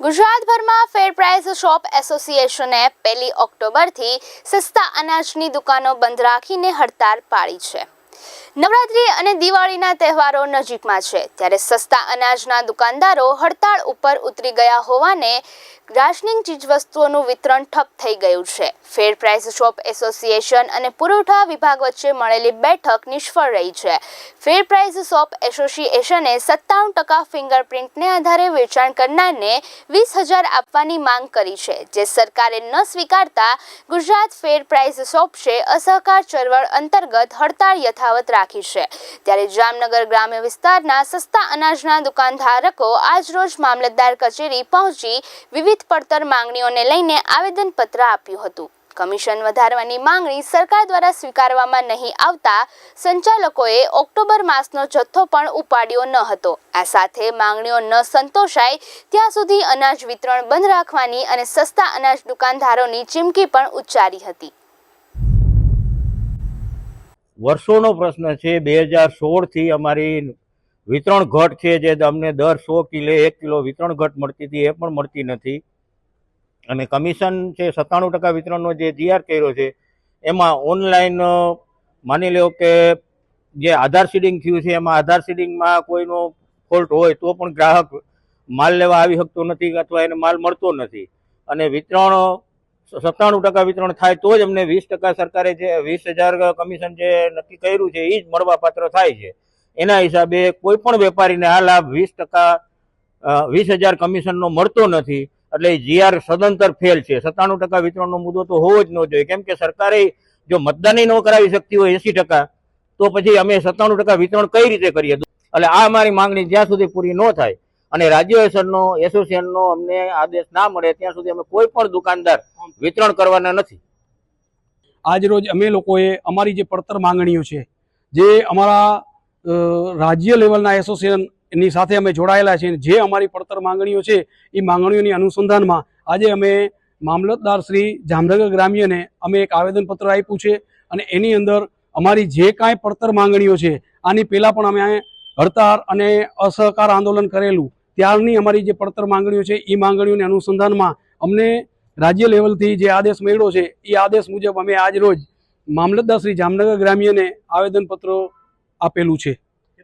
ગુજરાતભરમાં ફેર price shop એસોસિએશને પહેલી ઓક્ટોબરથી સસ્તા અનાજની દુકાનો બંધ રાખીને હડતાળ પાડી છે. નવરાત્રી અને દિવાળીના તહેવારો નજીકમાં છે. ત્યારે સસ્તા અનાજના દુકાનદારો હડતાળ ઉપર ઉતરી ગયા હોવાને રાશનિંગ ચીજવસ્તુઓનું વિતરણ ઠપ થઈ ગયું છે. ફેર પ્રાઇસ શોપ એસોસિએશન અને પુરવઠા વિભાગ વચ્ચે મળેલી બેઠક નિષ્ફળ રહી છે. ફેર પ્રાઇસ શોપ એસોસિએશને સત્તાણું ટકા ફિંગરપ્રિન્ટને આધારે વેચાણ કરનારને વીસ હજાર આપવાની માંગ કરી છે, જે સરકારે ન સ્વીકારતા ગુજરાત ફેર પ્રાઇસ શોપ્સે અસહકાર ચળવળ અંતર્ગત હડતાળ યથાવત રાખી છે. ત્યારે જામનગર ગ્રામ્ય વિસ્તારના સસ્તા અનાજના દુકાનધારકો આજરોજ મામલતદાર કચેરી પહોંચી વિવિધ પડતર માંગણીઓને લઈને આવેદનપત્ર આપ્યું હતું. કમિશન વધારવાની માંગણી સરકાર દ્વારા સ્વીકારવામાં નહીં આવતા સંચાલકોએ ઓક્ટોબર માસનો જથ્થો પણ ઉપાડ્યો ન હતો. આ સાથે માંગણીઓ ન સંતોષાય ત્યાં સુધી અનાજ વિતરણ બંધ રાખવાની અને સસ્તા અનાજ દુકાનદારોની ચીમકી પણ ઉચ્ચારી હતી. વર્ષોનો પ્રશ્ન છે. બે હજાર સોળથી અમારી વિતરણ ઘટ છે જે અમને દર સો કિલે એક કિલો વિતરણ ઘટ મળતી હતી એ પણ મળતી નથી. અને કમિશન છે સત્તાણું ટકા વિતરણનો જે જીઆર કર્યો છે, એમાં ઓનલાઈન, માની લો કે જે આધાર સીડિંગ થયું છે, એમાં આધાર સીડિંગમાં કોઈનો ફોલ્ટ હોય તો પણ ગ્રાહક માલ લેવા આવી શકતો નથી અથવા એને માલ મળતો નથી. અને વિતરણ સત્તાણું ટકા વિતરણ થાય તો જ અમને વીસ ટકા સરકારે જે વીસ હજાર કમિશન જે નક્કી કર્યું છે એ જ મળવાપાત્ર થાય છે. એના હિસાબે કોઈ પણ વેપારીને આ લાભ વીસ ટકા વીસ હજાર કમિશનનો મળતો નથી, એટલે જીઆર સદંતર ફેલ છે. સત્તાણું ટકા વિતરણનો મુદ્દો તો હોવો જ ન જોઈએ. કેમ કે સરકારે જો મતદાનય ન કરાવી શકતી હોય એસી ટકા, તો પછી અમે સત્તાણું ટકા વિતરણ કઈ રીતે કરીએ? એટલે આ અમારી માંગણી જ્યાં સુધી પૂરી ન થાય અને રાજ્ય હેઠળનો એસોસિએશનનો અમને આદેશ ના મળે ત્યાં સુધી અમે કોઈ પણ દુકાનદાર વિતરણ કરવાના નથી. આજરોજ અમે લોકોએ અમારી જે પડતર માંગણીઓ છે, જે અમારા રાજ્ય લેવલના એસોસિએશનની સાથે અમે જોડાયેલા છીએ જે અમારી પડતર માંગણીઓ છે, એ માંગણીઓની અનુસંધાનમાં આજે અમે મામલતદાર શ્રી જામનગર ગ્રામ્યને અમે એક આવેદનપત્ર આપ્યું છે અને એની અંદર અમારી જે કાંઈ પડતર માંગણીઓ છે, આની પહેલાં પણ અમે હડતાળ અને અસહકાર આંદોલન કરેલું ત્યારની અમારી જે પડતર માંગણીઓ છે એ માંગણીઓને અનુસંધાનમાં અમને રાજ્ય લેવલથી જે આદેશ મળ્યો છે એ આદેશ મુજબ અમે આજ રોજ મામલતદાર જામનગર ગ્રામ્યને આવેદનપત્રો આપેલું છે.